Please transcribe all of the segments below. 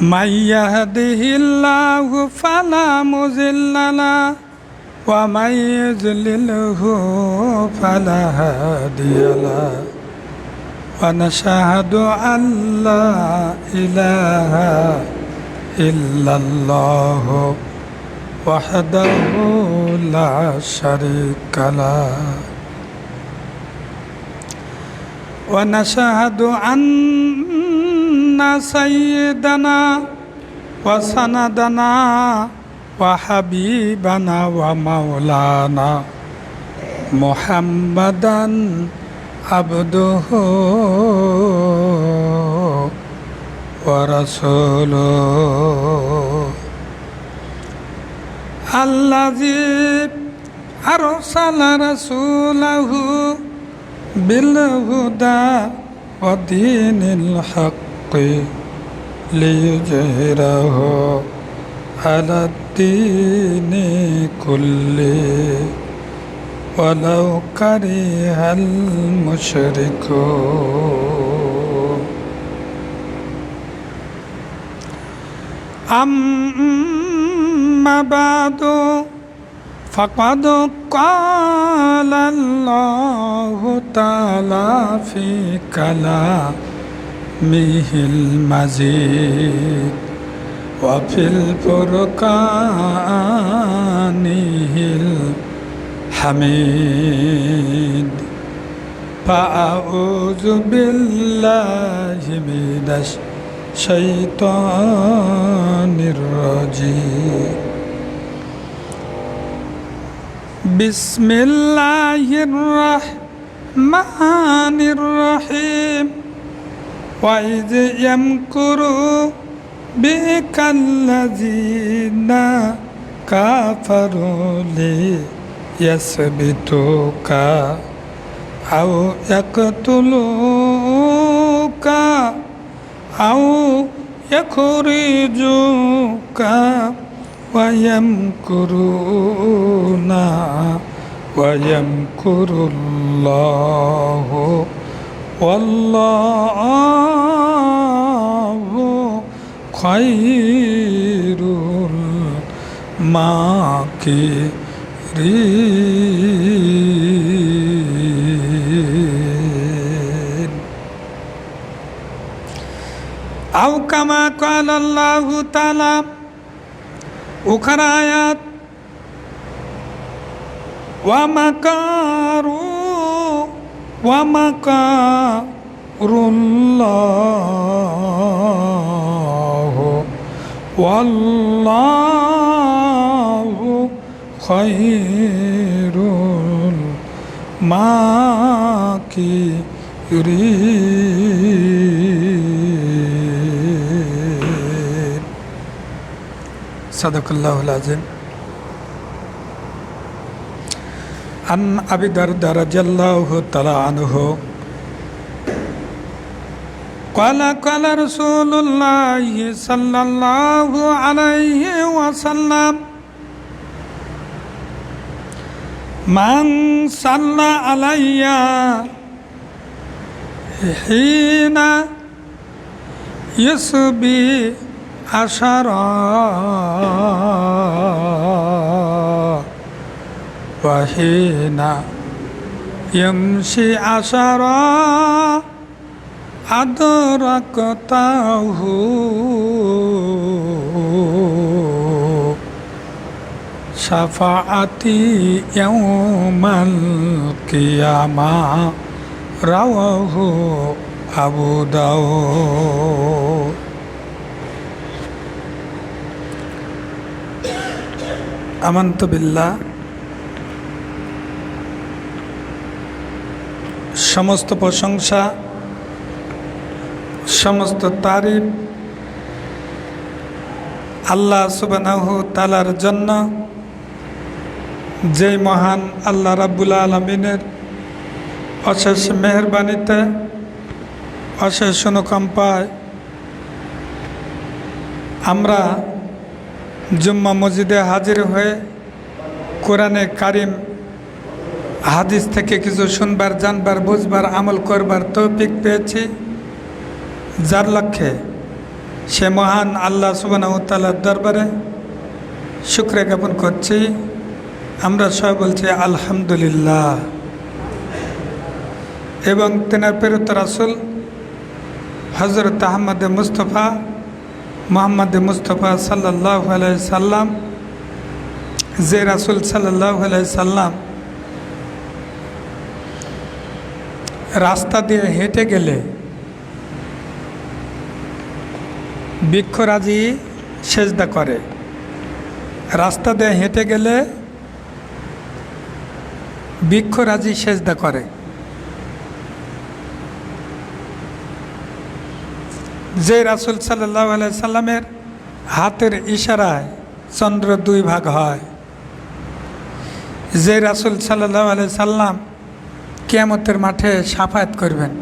من يهده الله فلا مضل له ومن يضلله فلا هادي له ونشهد أن لا إله إلا الله وحده لا شريك له ونشهد أن سيدنا وسندنا وحبيبنا ومولانا محمدا عبده ورسوله الذي أرسل رسوله بالهدى ودين الحق ليظهره على الدين كله ولو كره المشركون أما بعد فقد قال الله تعالى في كلامه المزيد وفي الفرقان الحميد فأعوذ بالله من الشيطان الرجيم بسم الله الرحمن الرحيم وإذ يمكر بك الذين كفروا ليثبتوك أو يقتلوك أو يخرجوك ويمكرون ويمكر الله والله خير الماكرين أو كما قال الله تعالى أخرى آيات ومكروا ومكر الله والله خير الماكرين صدق الله العظيم عن أبي الدرداء رضي الله تعالى عنه قال قال رسول الله صلى الله عليه وسلم من صلى علي حين يصبي عشرا وحين يمشي عشرا أدركته شفاعتي يوم القيامة رواه أبو داود أمنت بالله সমস্ত প্রশংসা, সমস্ত তারিফ আল্লাহ সুবানাহু তালার জন্য। যেই মহান আল্লাহ রাব্বুল আলমিনের অশেষ মেহরবানিতে, অশেষ অনুকম্পায় আমরা জুম্মা মসজিদে হাজির হয়ে কোরআনে কারিম হাদিস থেকে কিছু শুনবার, জানবার, বুঝবার, আমল করবার তৌফিক পেয়েছি। যার লক্ষ্যে সে মহান আল্লাহ সুবানাউতালার দরবারে শুক্রে জ্ঞাপন করছি। আমরা সবাই বলছি আলহামদুলিল্লাহ। এবং তেনার প্রেরিত রাসুল হজরত আহমদ মুস্তফা, মোহাম্মদ মুস্তফা সাল্লাহ সাল্লাম, যে রাসুল সাল্লাহ সাল্লাম রাস্তা দিয়ে হেঁটে গেলে বৃক্ষরাজি সেজদা করে। রাস্তা দিয়ে হেঁটে গেলে বৃক্ষরাজি সেজদা করে। যে রাসুল সাল্লাহ সাল্লামের হাতের ইশারায় চন্দ্র দুই ভাগ হয়, যে রাসুল সাল্লাহ আলাই সাল্লাম কিয়ামতের মাঠে সাফায়াত করবেন।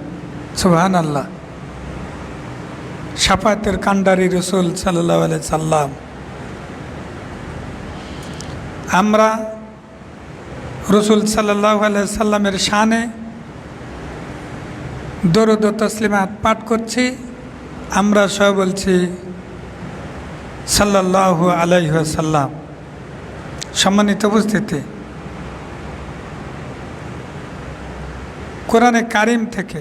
সুহান আল্লাহ সাফায়াতের কান্ডারি রসুল সাল্লাহ সাল্লাম। আমরা রসুল সাল্লাহ সাল্লামের শানে দরুদ তসলিমাত পাঠ করছি। আমরা সব বলছি সাল্লাহ আলাইসাল্লাম সম্মানিত উপস্থিতি। কোরআনে কারিম থেকে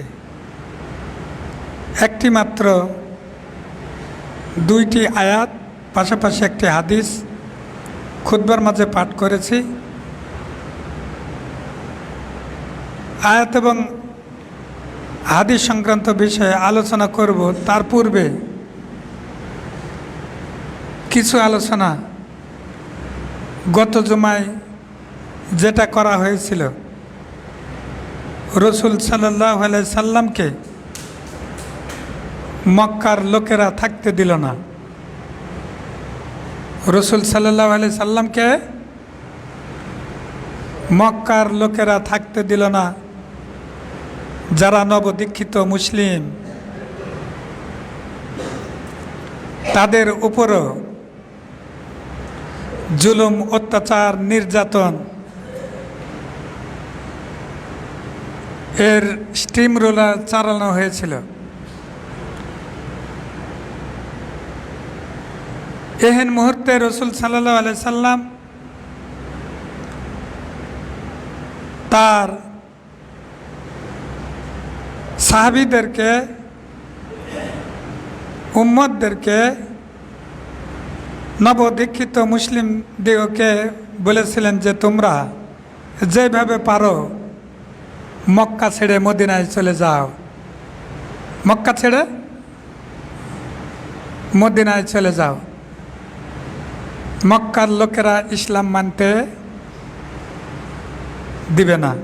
একটি মাত্র দুইটি আয়াত, পাশাপাশি একটি হাদিস খুদবার মাঝে পাঠ করেছি। আয়াত এবং হাদিস সংক্রান্ত বিষয়ে আলোচনা করব। তার পূর্বে কিছু আলোচনা গত জমায় যেটা করা হয়েছিল। রসুল সাল্লাহ সাল্লামকে মক্কার লোকেরা থাকতে দিল না। রসুল সাল্লাহ সাল্লামকে মক্কার লোকেরা থাকতে দিল না। যারা নবদীক্ষিত মুসলিম, তাদের উপরও জুলুম, অত্যাচার, নির্যাতন এর স্টিম রোলার চালানো হয়েছিল। এহেন মুহূর্তে রসুল সাল্লাহ আলাই সাল্লাম তার সাহাবিদেরকে উম্মদদেরকে নবদীক্ষিত মুসলিম দিগকে বলেছিলেন যে তোমরা যেভাবে পারো মক্কা ছেড়ে মদিনায় চলে যাও। মক্কা ছেড়ে মদিনায় চলে যাও। মক্কার লোকেরা ইসলাম মানতে দিবে না।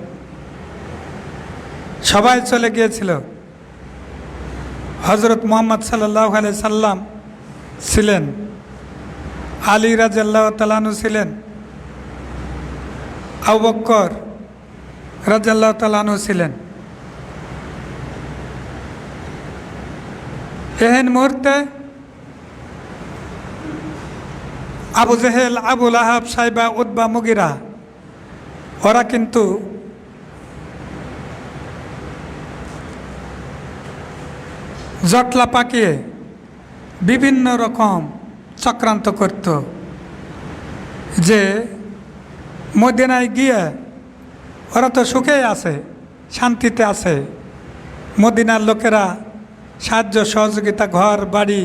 সবাই চলে গিয়েছিল। হজরত মোহাম্মদ সাল্লাহ আলি সাল্লাম ছিলেন। আলী রাজাল্লাহ তালানু ছিলেন। আবক্কর রাজাল্লাহ তালানু ছিলেন। এহেন মুহূর্তে আবু জেহেল আবুল আহাব সাইবা উদ্বা মুগিরা, ওরা কিন্তু জটলা পাকিয়ে বিভিন্ন রকম চক্রান্ত করত যে মদিনায় গিয়ে ওরা তো সুখেই আছে, শান্তিতে আছে। মদিনার লোকেরা সাহায্য, সহযোগিতা, ঘর, বাড়ি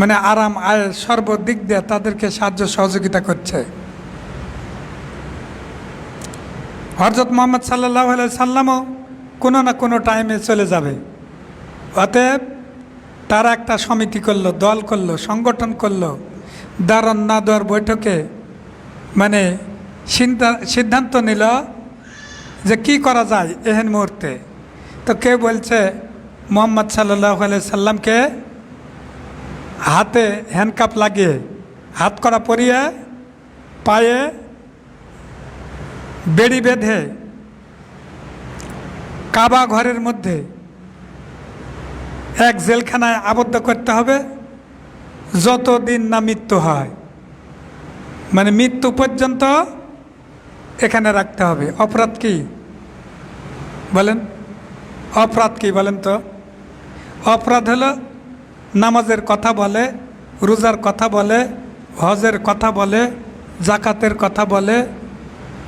মানে আরাম, আয়, সর্বদিক দিয়ে তাদেরকে সাহায্য, সহযোগিতা করছে। হরজত মোহাম্মদ সাল্লাহ সাল্লামও কোনো না কোনো টাইমে চলে যাবে। অতএব তারা একটা সমিতি করল, দল করল, সংগঠন করল। দারণ না দেওয়ার বৈঠকে মানে সিদ্ধান্ত নিল যে কি করা যায় এহেন মুহূর্তে। তো কে বলছে, মোহাম্মদ সাল্লাহ সাল্লামকে হাতে হ্যান্ডকাপ লাগিয়ে, হাত করা পরিয়ে, পায়ে বেড়ি বেঁধে কাবা ঘরের মধ্যে এক জেলখানায় আবদ্ধ করতে হবে, যতদিন না মৃত্যু হয়। মানে মৃত্যু পর্যন্ত এখানে রাখতে হবে। অপরাধ কি? বলেন। অপরাধ কি বলেন তো? অপরাধ হলো নামাজের কথা বলে, রোজার কথা বলে, হজের কথা বলে জাকাতের কথা বলে,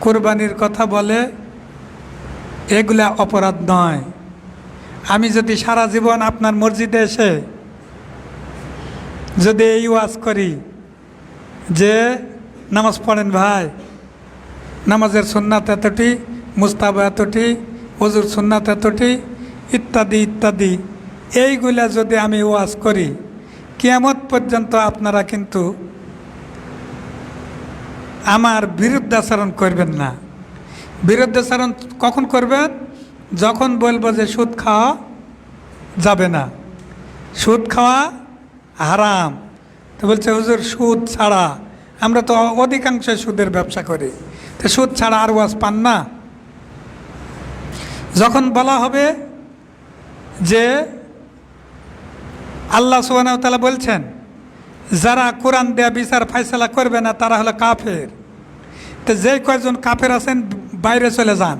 কোরবানির কথা বলে। এগুলা অপরাধ নয়। আমি যদি সারা জীবন আপনার মসজিদে এসে যদি এই ওয়াজ করি যে, নামাজ পড়েন ভাই নামাজের সুন্নাত এতটি, মুস্তাব এতটি অজুর সুন্নাত এতটি, ইত্যাদি ইত্যাদি। এইগুলা যদি আমি ওয়াজ করি, কিয়ামত পর্যন্ত আপনারা কিন্তু আমার বিরুদ্ধাচরণ করবেন না। বিরুদ্ধাচরণ কখন করবেন? যখন বলব যে সুদ খাওয়া যাবে না। সুদ খাওয়া হারাম। তো বলছে, হুজুর, সুদ ছাড়া আমরা তো অধিকাংশ সুদের ব্যবসা করি। সুদ ছাড়া আর ওয়াজ পান না। যখন বলা হবে যে আল্লাহ সুবাহতালা বলছেন, যারা কোরআন দেয়া বিচার ফাইসলা করবে না, তারা হলো কাফের। তো যে কয়জন কাফের আছেন, বাইরে চলে যান।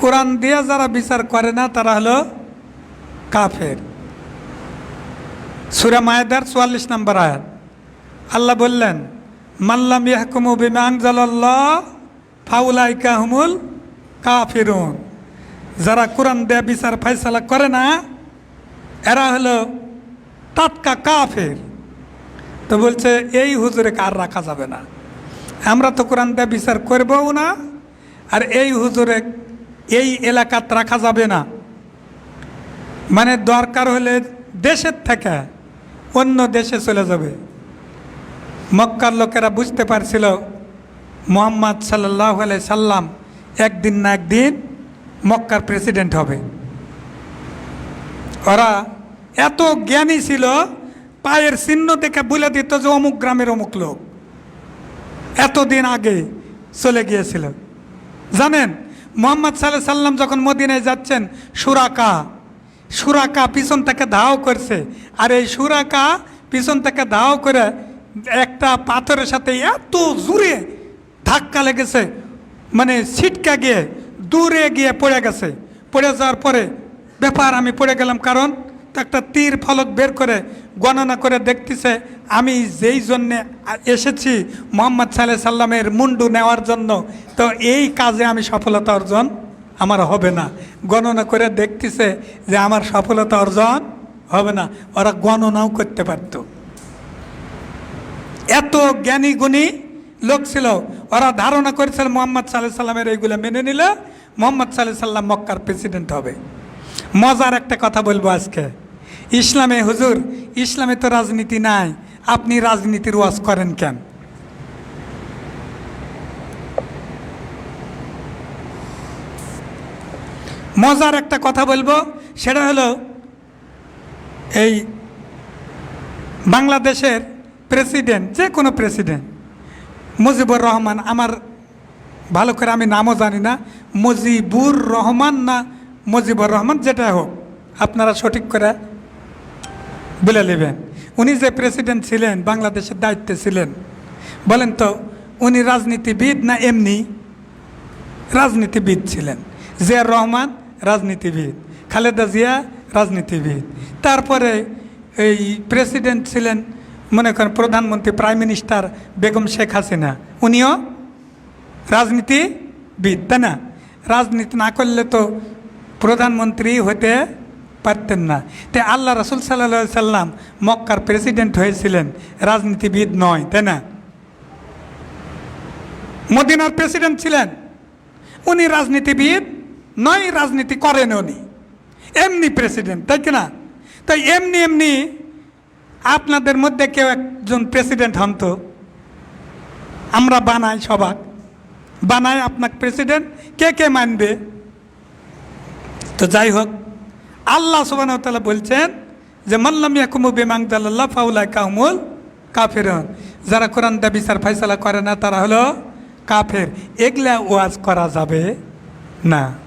কোরআন দিয়ে যারা বিচার করে না, তারা হলো কাফের। সুরা মায়েদার চুয়াল্লিশ নম্বর আয়াত। আল্লাহ বললেন মাল্লাম ইয়াহকুমু বিমা আনজালাল্লাহ, ফাউলাইকা হুমুল কাফিরুন। যারা কোরআন দেয়া বিচার ফাইসলা করে না, এরা হলো টাটকা কাফের। তো বলছে, এই হুজুরে কার রাখা যাবে না? আমরা তো কোরআন দেয়া বিচার করবও না, আর এই হুজুরে এই এলাকাত রাখা যাবে না। মানে দরকার হলে দেশের থেকে অন্য দেশে চলে যাবে। মক্কার লোকেরা বুঝতে পারছিল মোহাম্মদ সাল্লাহ আলাই সাল্লাম একদিন না একদিন মক্কার প্রেসিডেন্ট হবে। ওরা এত জ্ঞানী ছিল, পায়ের চিহ্ন দেখে বলে দিত যে অমুক গ্রামের অমুক লোক। এতদিন আগে চলে গিয়েছিল। জানেন, মোহাম্মদ সাল্লাহ সাল্লাম যখন মদিনায় যাচ্ছেন, সুরাকা সুরাকা পিছন থেকে ধাও করছে। আর এই সুরাকা পিছন থেকে ধাও করে একটা পাথরের সাথে এত জোরে ধাক্কা লেগেছে মানে ছিটকা গিয়ে, দূরে গিয়ে পড়ে গেছে। পড়ে যাওয়ার পরে ব্যাপার আমি পড়ে গেলাম কারণ একটা তীর ফলক বের করে গণনা করে দেখতেছে, আমি যেই জন্যে এসেছি মোহাম্মদ সাল্লাহ সাল্লামের মুন্ডু নেওয়ার জন্য, তো এই কাজে আমি সফলতা অর্জন আমার হবে না। গণনা করে দেখতেছে যে আমার সফলতা অর্জন হবে না, ওরা গণনাও করতে পারত। এত জ্ঞানী গুণী লোক ছিল। ওরা ধারণা করেছিল মোহাম্মদ সাল্লাহ সাল্লামের এইগুলো মেনে নিলে। মোহাম্মদ সাল্লাহ সাল্লাম মক্কার প্রেসিডেন্ট হবে। মজার একটা কথা বলব আজকে। ইসলামে হুজুর, ইসলামে তো রাজনীতি নাই। আপনি রাজনীতির ওয়াজ করেন কেন? মজার একটা কথা বলব, সেটা হলো এই বাংলাদেশের প্রেসিডেন্ট যে কোনো প্রেসিডেন্ট মুজিবুর রহমান, আমার ভালো করে আমি নামও জানি না। মুজিবুর রহমান না মুজিবুর রহমান যেটা হোক, আপনারা সঠিক করে বলে নেবেন। উনি যে প্রেসিডেন্ট ছিলেন, বাংলাদেশের দায়িত্বে ছিলেন, বলেন তো, উনি রাজনীতিবিদ না এমনি রাজনীতিবিদ ছিলেন? জিয়ার রহমান রাজনীতিবিদ, খালেদা জিয়া রাজনীতিবিদ। তারপরে এই প্রেসিডেন্ট ছিলেন মনে করেন প্রধানমন্ত্রী প্রাইম মিনিস্টার বেগম শেখ হাসিনা, উনিও রাজনীতিবিদ, তাই না? রাজনীতি না করলে তো প্রধানমন্ত্রী হতে পারতেন না। তাই আল্লাহ রসুল সাল্লা সাল্লাম মক্কার প্রেসিডেন্ট হয়েছিলেন, রাজনীতিবিদ নয়, তাই না? মদিনার প্রেসিডেন্ট ছিলেন, উনি রাজনীতিবিদ নয়, রাজনীতি করেন উনি। এমনি প্রেসিডেন্ট, তাই কি না? তাই এমনি এমনি আপনাদের মধ্যে কেউ একজন প্রেসিডেন্ট হন তো? আমরা বানাই সবাক। বানাই আপনার প্রেসিডেন্ট। কে কে মানবে? তো যাই হোক, আল্লাহ সুবাহ তাআলা বলছেন যে মাল্লাম ইয়াকুমু বিমাংদাল্লাহ ফাউলা কাহমুল কাফেরন। যারা কোরআন দা বিচার ফাইসালা করে না, তারা হলো কাফের। এগুলা ওয়াজ করা যাবে না।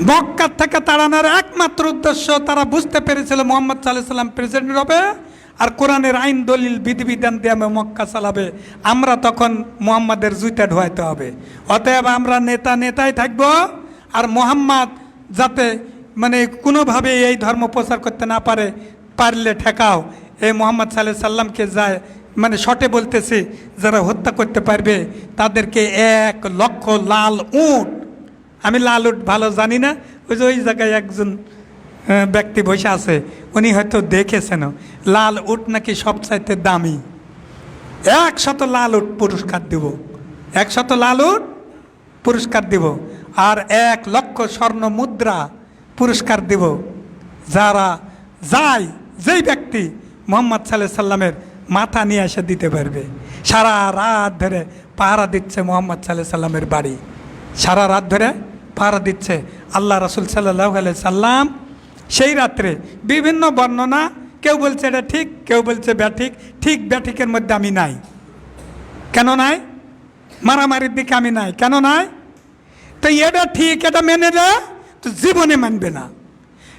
মক্কার থেকে তাড়ানোর একমাত্র উদ্দেশ্য তারা বুঝতে পেরেছিল মোহাম্মদ সাল্লাহ সাল্লাম প্রেসিডেন্ট হবে, আর কোরআনের আইন, দলিল, বিধিবিধান দিয়ে আমি মক্কা চালাবে। আমরা তখন মোহাম্মদের জুইটা ঢোয়াইতে হবে। অতএব আমরা নেতা নেতাই থাকব, আর মোহাম্মদ যাতে মানে কোনোভাবে এই ধর্ম প্রচার করতে না পারে, পারলে ঠেকাও। এই মোহাম্মদ সাল্লাহ সাল্লামকে যায় মানে শটে বলতেছি, যারা হত্যা করতে পারবে, তাদেরকে এক লক্ষ লাল উট আমি লাল উট ভালো জানি না। ওই যে ওই জায়গায় একজন ব্যক্তি বসে আছে, উনি হয়তো দেখেছেন লাল উট নাকি সবচাইতে দামি। একশত লাল উট পুরস্কার দেব। একশত লাল উট পুরস্কার দেব। আর এক লক্ষ স্বর্ণ মুদ্রা পুরস্কার দেব। যারা যায়, যেই ব্যক্তি মোহাম্মদ সাল্লাহ সাল্লামের মাথা নিয়ে এসে দিতে পারবে। সারা রাত ধরে পাহারা দিচ্ছে মোহাম্মদ সাল্লাহ সাল্লামের বাড়ি। সারা রাত ধরে পাহারা দিচ্ছে আল্লাহ রসুল সাল্লাহ সাল্লাম। সেই রাত্রে বিভিন্ন বর্ণনা, কেউ বলছে এটা ঠিক, কেউ বলছে ব্যাঠিক ঠিক ব্যাঠিকের মধ্যে আমি নাই। কেন নাই? মারামারির দিকে আমি নাই। কেন নাই? তো এটা ঠিক, এটা মেনে নে, তো জীবনে মানবে না।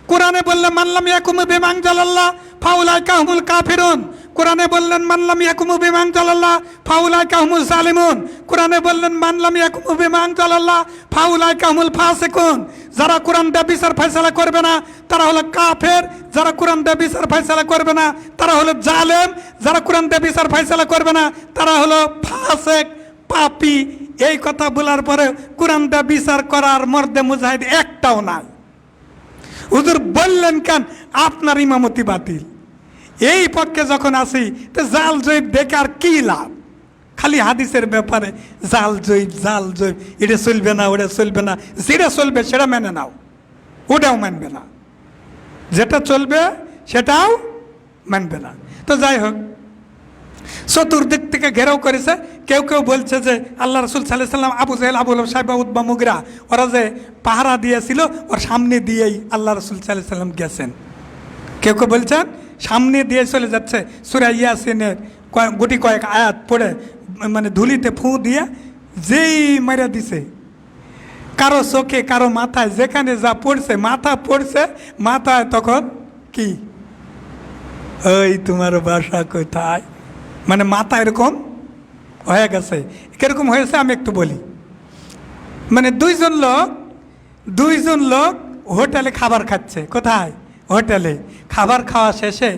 কোরআনে বললে মানলাম ইয়াকুমু বিমাং জালাল্লাহ ফাউলাই কাহমুল কাফিরুন। কোরআনে বললেন মানলাম ইয়াকুমু বিমাং জালাল্লাহ ফাউলাই কাহমুল সালিমুন কোরআনে বললেন মানলাম ইয়াকুমু বিমাং জালাল্লাহ ফাউলাই কাহমুল ফাসিকুন। যারা কোরআন বিচার ফয়সালা করবে না, তারা হলো কাফের। যারা কোরআন বিচার ফয়সালা করবে না, তারা হলো জালেম। যারা কোরআন বিচার ফয়সালা করবে না, তারা হলো ফাসেক, পাপি। এই কথা বলার পরে কোরআন বিচার করার মর্দে মুজাহিদ একটাও নাই। হুজুর বললেন কেন? আপনার ইমামতি বাতিল। এই পক্ষে যখন আসি, তো জাল জৈব দেখে আর কি লাভ? খালি হাদিসের ব্যাপারে, জাল জৈব জাল জৈব এটা চলবে না, ওটা চলবে না, যেটা চলবে সেটা মেনে নাও, ওটাও মানবে না। যেটা চলবে সেটাও মানবে না। তো যাই হোক, চতুর্দিক থেকে ঘেরাও করেছে, কেউ কেউ বলছে যে, আল্লাহ রসুল সাল্লাহ সাল্লাম আবু জাহেল আবুল সাহেব উদ্বা মুগরা, ওরা যে পাহারা দিয়েছিল, ওর সামনে দিয়েই আল্লাহ রসুল সাল্লাহ সাল্লাম গেছেন। কেউ কেউ বলছেন সামনে দিয়ে চলে যাচ্ছে। সুরা ইয়াসিনের গুটি কয়েক আয়াত পড়ে মানে ধুলিতে ফু দিয়ে যেই মেরে দিছে। কারও চোখে, কারও মাথায়, যেখানে যা পড়ছে, মাথা পড়ছে, মাথায় তখন কি? ওই তোমার বাসা কোথায়? মানে মাথা এরকম হয়ে গেছে। কীরকম হয়েছে আমি একটু বলি। মানে দুইজন লোক দুইজন লোক হোটেলে খাবার খাচ্ছে। কোথায়? হোটেলে খাবার খাওয়া শেষে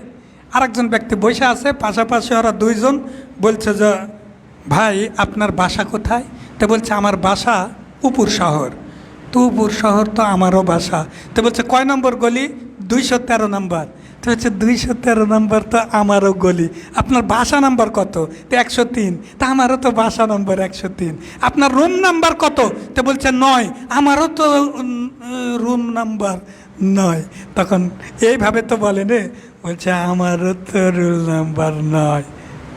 আরেকজন ব্যক্তি বসে আছে, পাশাপাশি ওরা দুইজন বলছে যে, ভাই, আপনার বাসা কোথায়? তো বলছে, আমার বাসা উপুর শহর। তো উপুর শহর তো আমারও বাসা। তো বলছে, কয় নম্বর গলি? দুইশো তেরো নম্বর। তো হচ্ছে দুইশো তেরো নম্বর তো আমারও গলি। আপনার বাসা নাম্বার কত? তো একশো তিন। তা আমারও তো বাসা নম্বর একশো তিন। আপনার রুম নাম্বার কত? তো বলছে, নয়। আমারও তো রুম নাম্বার। নয়। তখন এইভাবে তো বলে রে বলছে আমারও তো রুম নাম্বার নয়।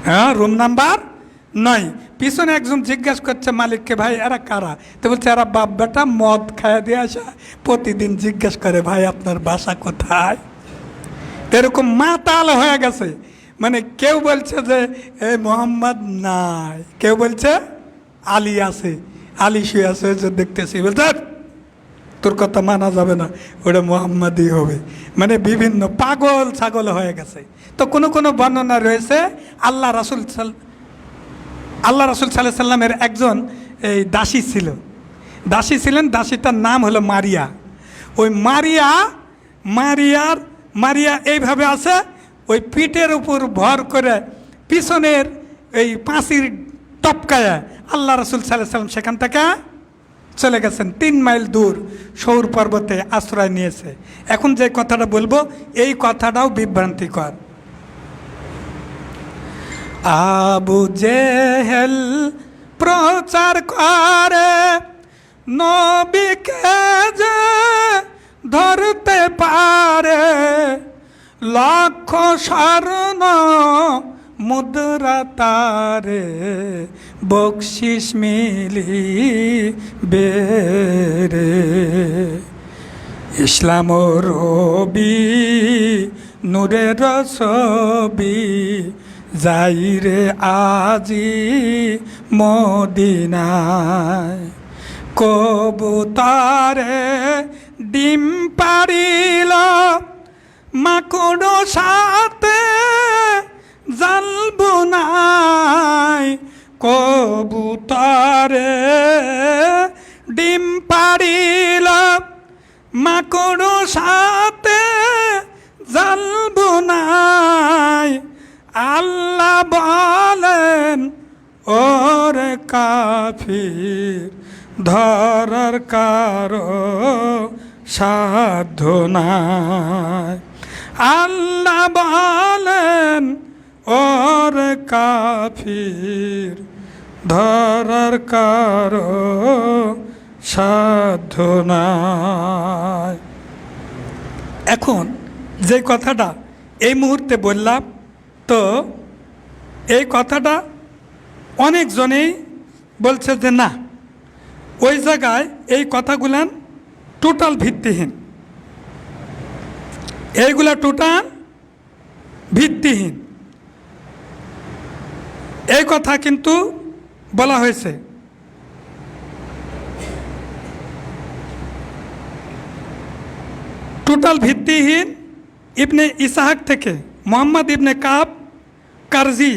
হ্যাঁ রুম নাম্বার নয়। পিছনে একজন জিজ্ঞাসা করছে মালিককে ভাই এরা কারা? তো বলছে এরা বাপ বেটা মদ খায় দিয়ে আসা। প্রতিদিন জিজ্ঞেস করে ভাই আপনার বাসা কোথায়? এরকম মাতাল হয়ে গেছে। মানে কেউ বলছে যে এই মোহাম্মদ নাই। কেউ বলছে আলী আছে। আলী শুয়ে আছে দেখতেছি। বলছে "ধ্যাৎ, তোর কথা মানা যাবে না, ওটা মোহাম্মদই হবে। মানে বিভিন্ন পাগল ছাগল হয়ে গেছে। তো কোনো কোনো বর্ণনা রয়েছে, আল্লাহ রাসুল সাল আল্লাহ রাসুল সাল্লাহ সাল্লামের একজন এই দাসী ছিল। দাসী ছিলেন, দাসীটার নাম হলো মারিয়া। ওই মারিয়া, মারিয়ার, মারিয়া এইভাবে আছে, ওই পিঠের উপর ভর করে পিছনের এই পাঁচির টপকায় আল্লাহ রসুল সাল্লাহ সাল্লাম সেখান থেকে চলে গেছেন, তিন মাইল দূর সৌর পর্বতে আশ্রয় নিয়েছে। এখন যে কথাটা বলব, এই কথাটাও বিভ্রান্তিকর। আবু জেহেল প্রচার করে, নবীকে যে ধরতে পারে লক্ষ স্বর্ণ মুদ্রা তারে বকশিস মিলি বেরে ইসলাম রবি, নূরের ছবি যাই রে আজি মদিনায়। কবুতারে ডিম পারিল মাকুড়ো সাথে জালব নাই। কবুতারে ডিম পারিল মাকড়ো সাথে জালব নাই। আল্লাহ বলেন, ওরে কাফির, ধরার কারও সাধ্য নাই। আল্লাহ বলেন ওর কাফির ধরার কারও সাধ্য নাই এখন যে কথাটা এই মুহূর্তে বললাম, তো এই কথাটা অনেকজনেই বলছে যে না, ওই জায়গায় এই কথাগুলান টোটাল ভিত্তিহীন। এইগুলা টোটাল ভিত্তিহীন। এই কথা কিন্তু বলা হয়েছে। টোটাল ভিত্তিহীন ইবনে ইসাহাক থেকে, মোহাম্মদ ইবনে কাব কারজি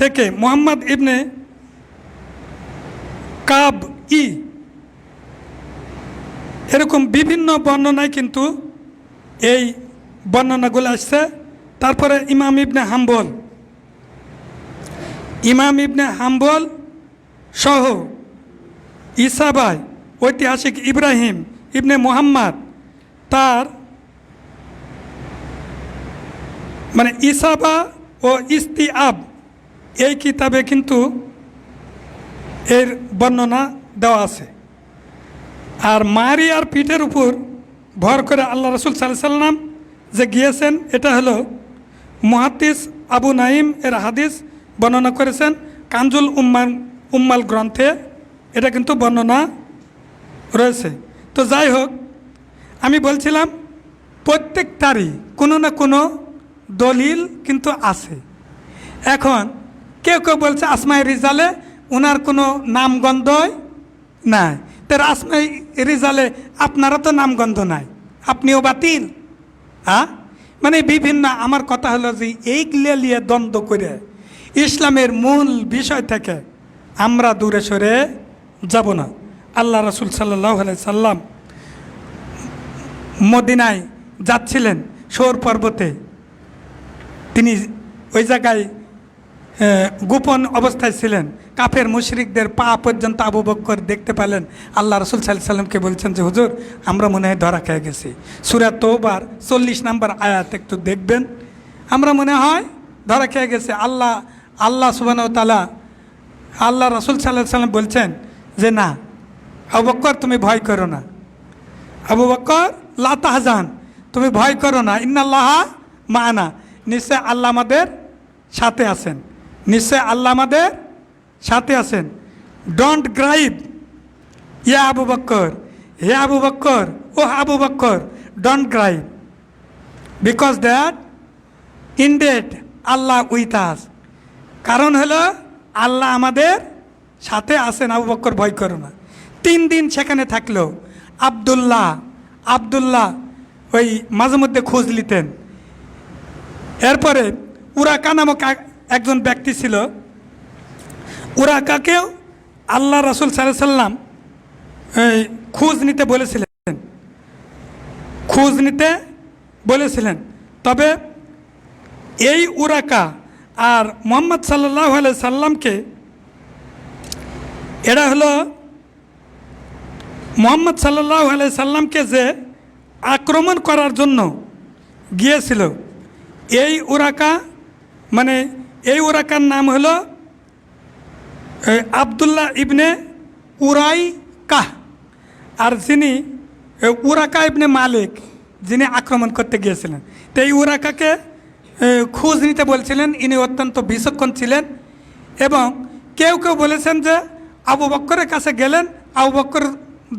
থেকে, মোহাম্মদ ইবনে কাব ই। এরকম বিভিন্ন বর্ণনায় কিন্তু এই বর্ণনাগুলো আসছে। তারপরে ইমাম ইবনে হাম্বল ইমাম ইবনে হাম্বল সহ ইসাবাই ঐতিহাসিক ইব্রাহিম ইবনে মোহাম্মদ তার মানে ইসাবা ও ইস্তিআব এই কিতাবে কিন্তু এর বর্ণনা দেওয়া আছে। আর মারি আর পিঠের উপর ভর করে আল্লাহ রসুল সাল্লাহ সাল্লাম যে গিয়েছেন, এটা হলো মুহাদ্দিস আবু নাইম এর হাদিস বর্ণনা করেছেন কাঞ্জুল উম্মান উম্মাল গ্রন্থে এটা কিন্তু বর্ণনা রয়েছে। তো যাই হোক, আমি বলছিলাম প্রত্যেকটারই কোনো না কোনো দলিল কিন্তু আছে। এখন কেউ কেউ বলছে, আসমাই রিজালে ওনার কোনো নামগন্ধই নাই। তার আসমাই রিজালে আপনারা তো নামগন্ধ নাই। আপনিও বাতিল। হ্যাঁ মানে বিভিন্ন, আমার কথা হলো যে এইগুলো নিয়ে দ্বন্দ্ব করে ইসলামের মূল বিষয় থেকে আমরা দূরে সরে যাব না। আল্লাহ রসুল সাল্লাহ সাল্লাম মদিনায় যাচ্ছিলেন সৌর পর্বতে। তিনি ওই জায়গায় গোপন অবস্থায় ছিলেন। কাফের মুশরিকদের পা পর্যন্ত আবু বক্কর দেখতে পেলেন। আল্লাহ রসুল সাল্লাহ সাল্লামকে বলছেন যে, হুজুর, আমরা মনে হয় ধরা খেয়ে গেছি। সুরা তোবার চল্লিশ নাম্বার আয়াত একটু দেখবেন। আমরা মনে হয় ধরা খেয়ে গেছে। আল্লাহ আল্লাহ সুবান তালা আল্লাহ রসুল সাল্লাহ সাল্লাম বলছেন যে, না, আবু বক্কর তুমি ভয় করো না। আবু বক্কর, লা তুমি ভয় করো না। ইন্নাল্লাহ মানা। নিশ্চয় আল্লাহ আমাদের সাথে আছেন। নিশ্চয় আল্লাহ আমাদের সাথে আছেন। Don't grieve yeah Abu Bakkar. Hey Abu Bakkar O Abu Bakkar don't grieve because that indeed Allah with us কারণ হলো আল্লাহ আমাদের সাথে আসেন আবু বক্কর ভয় করো না। তিন দিন সেখানে থাকল। আবদুল্লাহ আবদুল্লাহ ওই মাঝে মধ্যে খোঁজ নিতেন। এরপরে উরাকা নামক এক- একজন ব্যক্তি ছিল। উরাকাকেও আল্লাহ রসুল সাল্লাম এই খোঁজ নিতে বলেছিলেন। খোঁজ নিতে বলেছিলেন। তবে এই উরাকা আর মোহাম্মদ সাল্লাহ সাল্লামকে, এরা হলো মোহাম্মদ সাল্লাহ সাল্লামকে যে আক্রমণ করার জন্য গিয়েছিল। এই উরাকা মানে এই উরাকার নাম হলো আবদুল্লাহ ইবনে উরাই কাহ আর যিনি উরাকা ইবনে মালিক, যিনি আক্রমণ করতে গিয়েছিলেন। তো এই উরাকাকে খোঁজ নিতে বলছিলেন, ইনি অত্যন্ত বিচক্ষণ ছিলেন এবং কেউ কেউ বলেছেন যে আবু বক্করের কাছে গেলেন, আবু বক্কর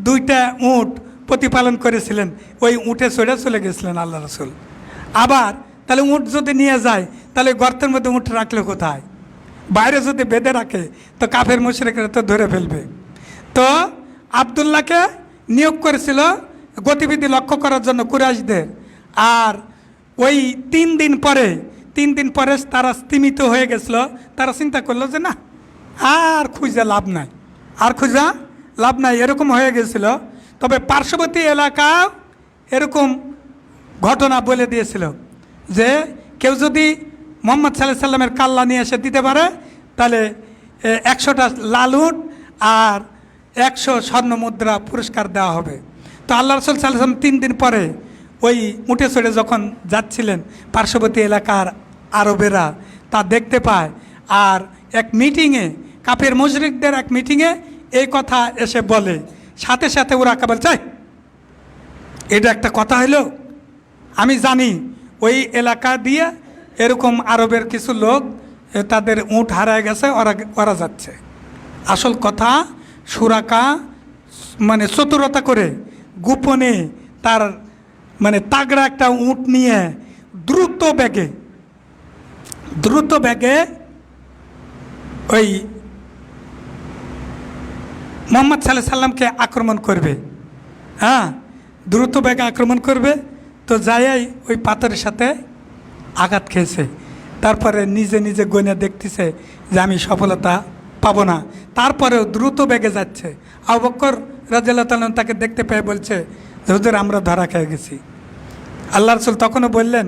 দুইটা উঁট প্রতিপালন করেছিলেন, ওই উঠে চড়ে চলে গেছিলেন আল্লাহ রসুল। আবার তাহলে উঁট যদি নিয়ে যায়, তাহলে গর্তের মধ্যে উঁট রাখলে কোথায়? বাইরে যদি বেঁধে রাখে, তো কাফের মুশরিকরা তো ধরে ফেলবে। তো আবদুল্লাহকে নিয়োগ করেছিল গতিবিধি লক্ষ্য করার জন্য কুরাইশদের। আর ওই তিন দিন পরে, তিন দিন পরে তারা স্তিমিত হয়ে গেছিল। তারা চিন্তা করল যে, না, আর খুঁজে লাভ নাই। আর খুঁজা লাভ নাই, এরকম হয়ে গেছিল। তবে পার্শ্ববর্তী এলাকা এরকম ঘটনা বলে দিয়েছিল যে, কেউ যদি মোহাম্মদ সাল্লাহ সাল্লামের কাল্লা নিয়ে এসে দিতে পারে, তাহলে একশোটা লালুট আর একশো স্বর্ণ মুদ্রা পুরস্কার দেওয়া হবে। তো আল্লাহ রসুল সাল্লাম তিন দিন পরে ওই উঠে চড়ে যখন যাচ্ছিলেন, পার্শ্ববর্তী এলাকার আরবেরা, তা দেখতে পায়। আর এক মিটিংয়ে কাপের মুশরিকদের এক মিটিংয়ে এই কথা এসে বলে। সাথে সাথে ওরা কেবল চাই এটা একটা কথা হলো। আমি জানি, ওই এলাকা দিয়ে এরকম আরবের কিছু লোক তাদের উঁট হারায় গেছে, ওরা ওরা যাচ্ছে। আসল কথা, সুরাকা মানে চতুরতা করে গোপনে তার মানে তাগড়া একটা উঁট নিয়ে দ্রুত ব্যাগে দ্রুত ব্যাগে ওই মোহাম্মদ সাল্লাহ সাল্লামকে আক্রমণ করবে। হ্যাঁ দ্রুত ব্যাগে আক্রমণ করবে, তো যাই ওই পাথরের সাথে আঘাত খেয়েছে। তারপরে নিজে নিজে গনে দেখতেছে যে আমি সফলতা পাবো না। তারপরেও দ্রুত বেগে যাচ্ছে। আবক্কর রাজিয়াল্লাহ তালন তাকে দেখতে পেয়ে বলছে যে আমরা ধরা খেয়ে গেছি। আল্লাহ রসুল তখনও বললেন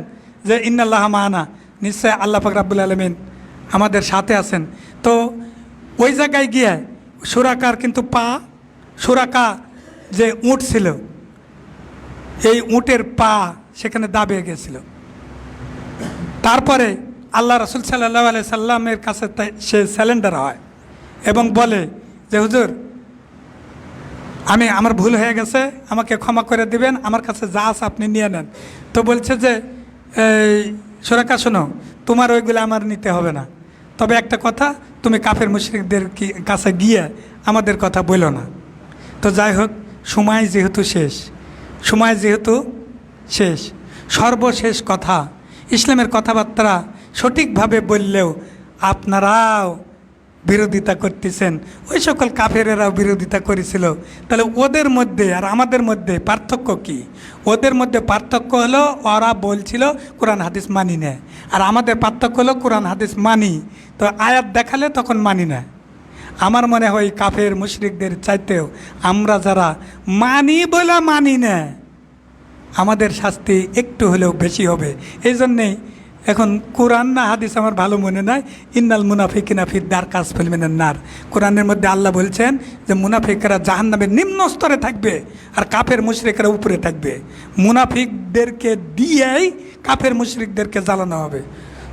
যে, ইন্নাল্লাহ মাহানা নিশ্চয় আল্লাহ পাক রাব্বুল আলমিন আমাদের সাথে আছেন। তো ওই জায়গায় গিয়ে সুরাকার কিন্তু পা, সুরাকা যে উঁট ছিল, এই উঁটের পা সেখানে দাবিয়ে গেছিল। তারপরে আল্লাহ রসুল সাল্লাহ আলাই সাল্লামের কাছে সে স্যালেন্ডার হয় এবং বলে যে, হুজুর আমি, আমার ভুল হয়ে গেছে, আমাকে ক্ষমা করে দিবেন, আমার কাছে যা আছে আপনি নিয়ে নেন। তো বলছে যে, এই, সুরাকা, শোনো, তোমার ওইগুলো আমার নিতে হবে না। তবে একটা কথা, তুমি কাফের মুশরিকদের কাছে গিয়ে আমাদের কথা বলো না। তো যাই হোক, সময় যেহেতু শেষ, সময় যেহেতু শেষ, সর্বশেষ কথা, ইসলামের কথাবার্তা সঠিকভাবে বললেও আপনারাও বিরোধিতা করতেছেন। ওই সকল কাফেরেরাও বিরোধিতা করেছিল। তাহলে ওদের মধ্যে আর আমাদের মধ্যে পার্থক্য কি? ওদের মধ্যে পার্থক্য হলো ওরা বলছিল, কোরআন, হাদিস মানি না। আর আমাদের পার্থক্য হলো, কোরআন, হাদিস মানি। তো আয়াত দেখালে তখন মানি না। আমার মনে হয় কাফের মুশরিকদের চাইতেও আমরা যারা মানি বলে মানি না, আমাদের শাস্তি একটু হলেও বেশি হবে। এই জন্যেই এখন কোরআন না হাদিস আমার ভালো মনে নয় ইন্নাল মুনাফিকিনা ফির দার কাজ ফেলবেন নার। কোরআনের মধ্যে আল্লাহ বলছেন যে মুনাফিকরা জাহান নামের নিম্ন স্তরে থাকবে আর কাফের মুশরিকরা উপরে থাকবে। মুনাফিকদেরকে দিয়েই কাফের মুশরিকদেরকে জ্বালানো হবে।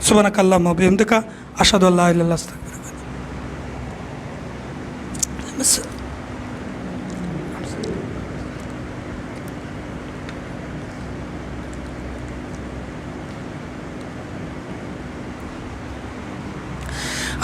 সুবানাক আল্লাহ মবিহমদিকা আসাদুল্লাহ